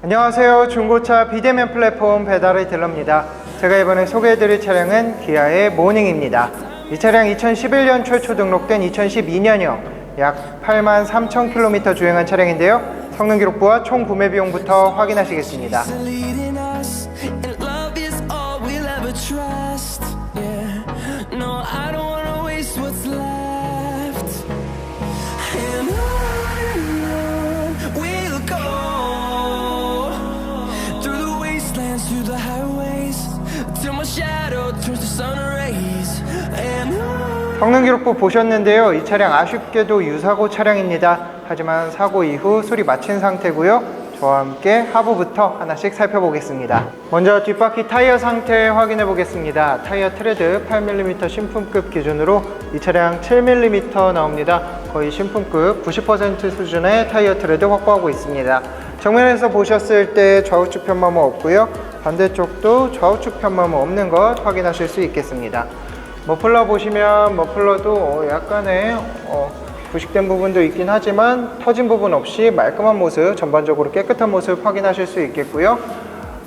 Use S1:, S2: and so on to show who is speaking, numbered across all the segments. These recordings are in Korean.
S1: 안녕하세요. 중고차 비대면 플랫폼 배달의 딜러입니다. 제가 이번에 소개해드릴 차량은 기아의 모닝입니다. 이 차량 2011년 최초 등록된 2012년형 약 8만 3천 킬로미터 주행한 차량인데요. 성능 기록부와 총 구매 비용부터 확인하시겠습니다. 성능 기록부 보셨는데요. 이 차량 아쉽게도 유사고 차량입니다. 하지만 사고 이후 수리 마친 상태고요. 저와 함께 하부부터 하나씩 살펴보겠습니다. 먼저 뒷바퀴 타이어 상태 확인해 보겠습니다. 타이어 트레드 8mm 신품급 기준으로 이 차량 7mm 나옵니다. 거의 신품급 90% 수준의 타이어 트레드 확보하고 있습니다. 정면에서 보셨을 때 좌우측 편마모 없고요. 반대쪽도 좌우측 편마모 없는 것 확인하실 수 있겠습니다. 머플러 보시면 머플러도 어, 약간의 어, 부식된 부분도 있긴 하지만 터진 부분 없이 말끔한 모습, 전반적으로 깨끗한 모습 확인하실 수 있겠고요.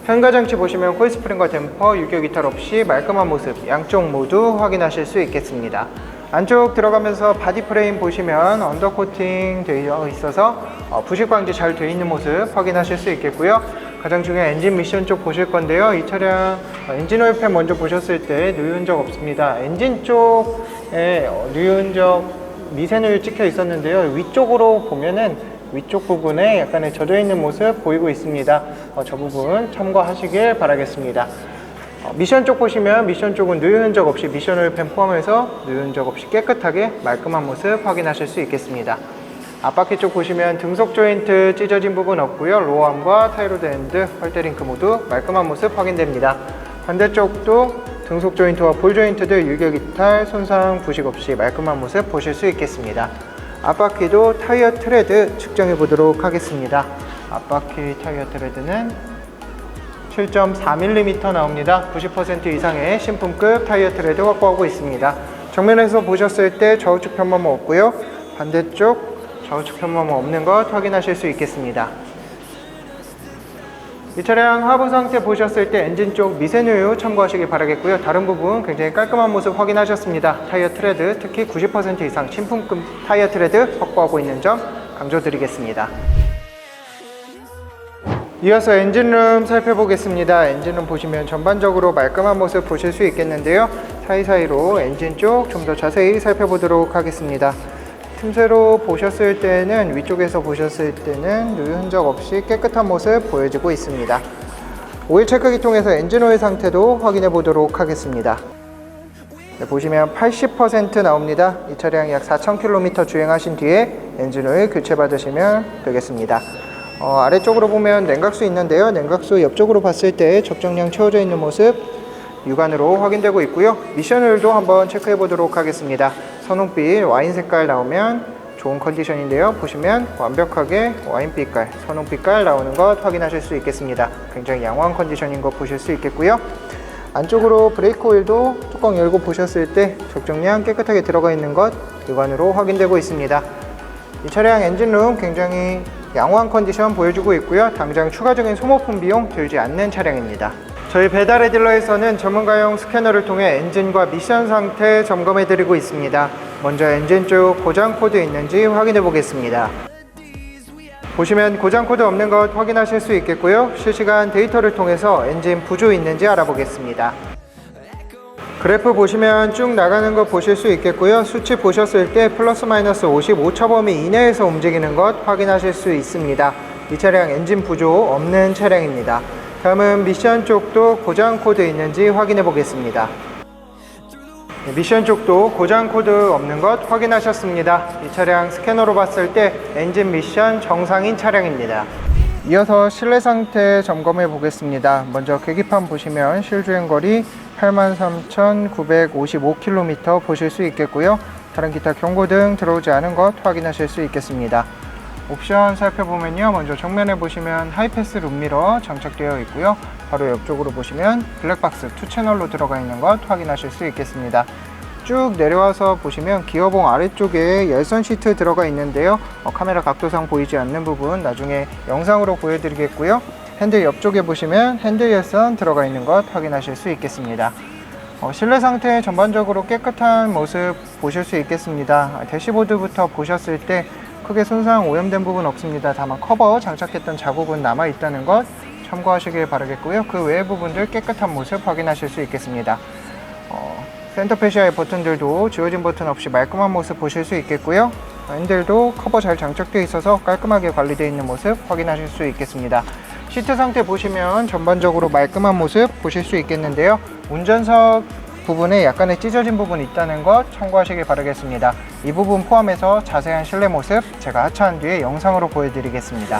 S1: 현가장치 보시면 코일 스프링과 댐퍼, 유격 이탈 없이 말끔한 모습 양쪽 모두 확인하실 수 있겠습니다. 안쪽 들어가면서 바디 프레임 보시면 언더 코팅 되어 있어서 어, 부식 방지 잘 되어 있는 모습 확인하실 수 있겠고요. 가장 중요한 엔진 미션 쪽 보실 건데요. 이 차량 어, 엔진 오일팬 먼저 보셨을 때 누유 흔적 없습니다. 엔진 쪽에 어, 누유 흔적 미세누유 찍혀 있었는데요. 위쪽으로 보면은 위쪽 부분에 약간의 젖어 있는 모습 보이고 있습니다. 어, 저 부분 참고하시길 바라겠습니다. 어, 미션 쪽 보시면 미션 쪽은 누유 흔적 없이 미션 오일팬 포함해서 누유 흔적 없이 깨끗하게 말끔한 모습 확인하실 수 있겠습니다. 앞바퀴 쪽 보시면 등속 조인트 찢어진 부분 없고요. 로어암과 타이로드 엔드, 헐대링크 모두 말끔한 모습 확인됩니다. 반대쪽도 등속 조인트와 볼 조인트들 유격 이탈, 손상, 부식 없이 말끔한 모습 보실 수 있겠습니다. 앞바퀴도 타이어 트레드 측정해 보도록 하겠습니다. 앞바퀴 타이어 트레드는 7.4mm 나옵니다. 90% 이상의 신품급 타이어 트레드 확보하고 있습니다. 정면에서 보셨을 때 좌우측 편마모 없고요. 반대쪽 좌우측 편마모 없는 것 확인하실 수 있겠습니다. 이 차량 하부 상태 보셨을 때 엔진 쪽 미세누유 참고하시기 바라겠고요. 다른 부분 굉장히 깔끔한 모습 확인하셨습니다. 타이어 트레드 특히 90% 이상 신품급 타이어 트레드 확보하고 있는 점 강조드리겠습니다. 이어서 엔진룸 살펴보겠습니다. 엔진룸 보시면 전반적으로 말끔한 모습 보실 수 있겠는데요. 사이사이로 엔진 쪽 좀 더 자세히 살펴보도록 하겠습니다. 틈새로 보셨을 때는 위쪽에서 보셨을 때는 누유 흔적 없이 깨끗한 모습 보여지고 있습니다. 오일 체크기 통해서 엔진 오일 상태도 확인해 보도록 하겠습니다. 네, 보시면 80% 나옵니다. 이 차량 약 4,000km 주행하신 뒤에 엔진 오일 교체 받으시면 되겠습니다. 어, 아래쪽으로 보면 냉각수 있는데요. 냉각수 옆쪽으로 봤을 때 적정량 채워져 있는 모습 육안으로 확인되고 있고요. 미션을도 한번 체크해 보도록 하겠습니다. 선홍빛 와인 색깔 나오면 좋은 컨디션인데요. 보시면 완벽하게 와인빛깔, 선홍빛깔 나오는 것 확인하실 수 있겠습니다. 굉장히 양호한 컨디션인 것 보실 수 있겠고요. 안쪽으로 브레이크 오일도 뚜껑 열고 보셨을 때 적정량 깨끗하게 들어가 있는 것 육안으로 확인되고 있습니다. 이 차량 엔진룸 굉장히 양호한 컨디션 보여주고 있고요. 당장 추가적인 소모품 비용 들지 않는 차량입니다. 저희 배달의 딜러에서는 전문가용 스캐너를 통해 엔진과 미션 상태 점검해 드리고 있습니다. 먼저 엔진 쪽 고장 코드 있는지 확인해 보겠습니다. 보시면 고장 코드 없는 것 확인하실 수 있겠고요. 실시간 데이터를 통해서 엔진 부조 있는지 알아보겠습니다. 그래프 보시면 쭉 나가는 거 보실 수 있겠고요. 수치 보셨을 때 플러스 마이너스 55차 범위 이내에서 움직이는 것 확인하실 수 있습니다. 이 차량 엔진 부조 없는 차량입니다. 다음은 미션 쪽도 고장 코드 있는지 확인해 보겠습니다. 네, 미션 쪽도 고장 코드 없는 것 확인하셨습니다. 이 차량 스캐너로 봤을 때 엔진 미션 정상인 차량입니다. 이어서 실내 상태 점검해 보겠습니다. 먼저 계기판 보시면 실주행 거리 83,955km 보실 수 있겠고요. 다른 기타 경고등 들어오지 않은 것 확인하실 수 있겠습니다. 옵션 살펴보면요. 먼저 정면에 보시면 하이패스 룸미러 장착되어 있고요. 바로 옆쪽으로 보시면 블랙박스 2채널로 들어가 있는 것 확인하실 수 있겠습니다. 쭉 내려와서 보시면 기어봉 아래쪽에 열선 시트 들어가 있는데요. 어, 카메라 각도상 보이지 않는 부분 나중에 영상으로 보여드리겠고요. 핸들 옆쪽에 보시면 핸들 열선 들어가 있는 것 확인하실 수 있겠습니다. 어, 실내 상태 전반적으로 깨끗한 모습 보실 수 있겠습니다. 아, 대시보드부터 보셨을 때 크게 손상 오염된 부분 없습니다. 다만 커버 장착했던 자국은 남아 있다는 것 참고하시길 바라겠고요. 그 외의 부분들 깨끗한 모습 확인하실 수 있겠습니다. 어, 센터 페시아의 버튼들도 지워진 버튼 없이 말끔한 모습 보실 수 있겠고요. 핸들도 커버 잘 장착되어 있어서 깔끔하게 관리되어 있는 모습 확인하실 수 있겠습니다. 시트 상태 보시면 전반적으로 말끔한 모습 보실 수 있겠는데요. 운전석 부분에 약간의 찢어진 부분이 있다는 것 참고하시길 바라겠습니다. 이 부분 포함해서 자세한 실내 모습 제가 하차한 뒤에 영상으로 보여드리겠습니다.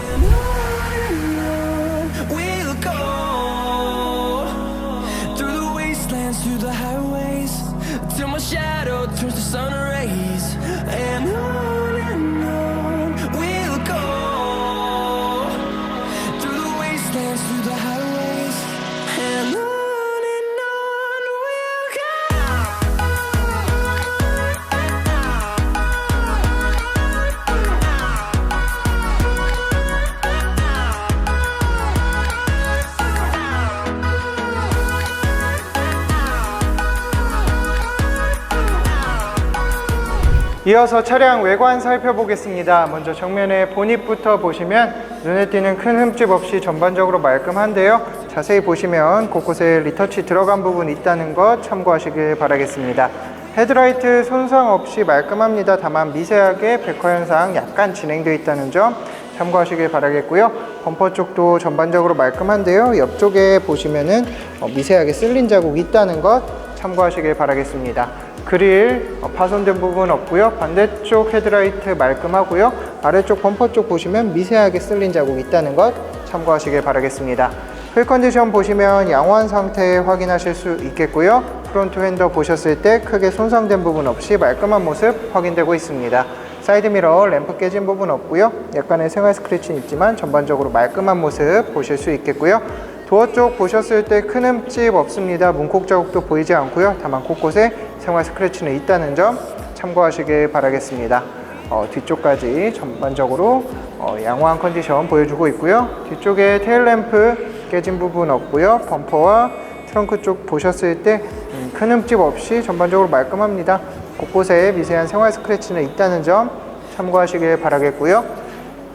S1: 이어서 차량 외관 살펴보겠습니다. 먼저 정면의 보닛부터 보시면 눈에 띄는 큰 흠집 없이 전반적으로 말끔한데요. 자세히 보시면 곳곳에 리터치 들어간 부분이 있다는 것 참고하시길 바라겠습니다. 헤드라이트 손상 없이 말끔합니다. 다만 미세하게 백화 현상 약간 진행되어 있다는 점 참고하시길 바라겠고요. 범퍼 쪽도 전반적으로 말끔한데요. 옆쪽에 보시면은 어, 미세하게 쓸린 자국 있다는 것 참고하시길 바라겠습니다. 그릴 어, 파손된 부분 없고요. 반대쪽 헤드라이트 말끔하고요. 아래쪽 범퍼 쪽 보시면 미세하게 쓸린 자국 있다는 것 참고하시길 바라겠습니다. 휠 컨디션 보시면 양호한 상태 확인하실 수 있겠고요. 프론트 핸더 보셨을 때 크게 손상된 부분 없이 말끔한 모습 확인되고 있습니다. 사이드 미러 램프 깨진 부분 없고요. 약간의 생활 스크래치는 있지만 전반적으로 말끔한 모습 보실 수 있겠고요. 도어 쪽 보셨을 때 큰 흠집 없습니다. 문콕 자국도 보이지 않고요. 다만 곳곳에 생활 스크래치는 있다는 점 참고하시길 바라겠습니다. 어, 뒤쪽까지 전반적으로 어, 양호한 컨디션 보여주고 있고요. 뒤쪽에 테일 램프 깨진 부분 없고요. 범퍼와 트렁크 쪽 보셨을 때 음, 큰 흠집 없이 전반적으로 말끔합니다. 곳곳에 미세한 생활 스크래치는 있다는 점 참고하시길 바라겠고요.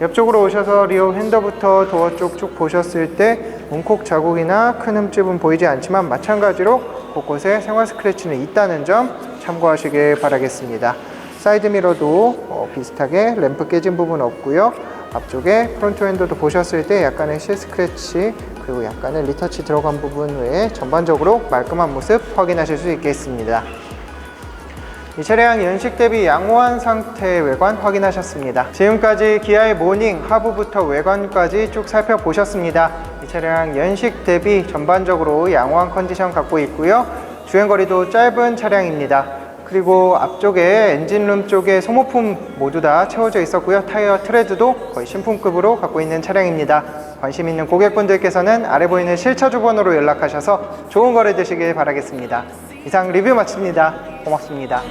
S1: 옆쪽으로 오셔서 리어 핸더부터 도어 쪽 쭉 보셨을 때 문콕 자국이나 큰 흠집은 보이지 않지만 마찬가지로 곳곳에 생활 스크래치는 있다는 점 참고하시길 바라겠습니다. 사이드 미러도 어, 비슷하게 램프 깨진 부분 없고요. 앞쪽에 프론트 핸더도 보셨을 때 약간의 실 스크래치 그리고 약간의 리터치 들어간 부분 외에 전반적으로 말끔한 모습 확인하실 수 있겠습니다. 이 차량 연식 대비 양호한 상태의 외관 확인하셨습니다. 지금까지 기아의 모닝 하부부터 외관까지 쭉 살펴보셨습니다. 이 차량 연식 대비 전반적으로 양호한 컨디션 갖고 있고요. 주행거리도 짧은 차량입니다. 그리고 앞쪽에 엔진룸 쪽에 소모품 모두 다 채워져 있었고요. 타이어 트레드도 거의 신품급으로 갖고 있는 차량입니다. 관심 있는 고객분들께서는 아래 보이는 실차 주 번호로 연락하셔서 좋은 거래 되시길 바라겠습니다. 이상 리뷰 마칩니다. 고맙습니다.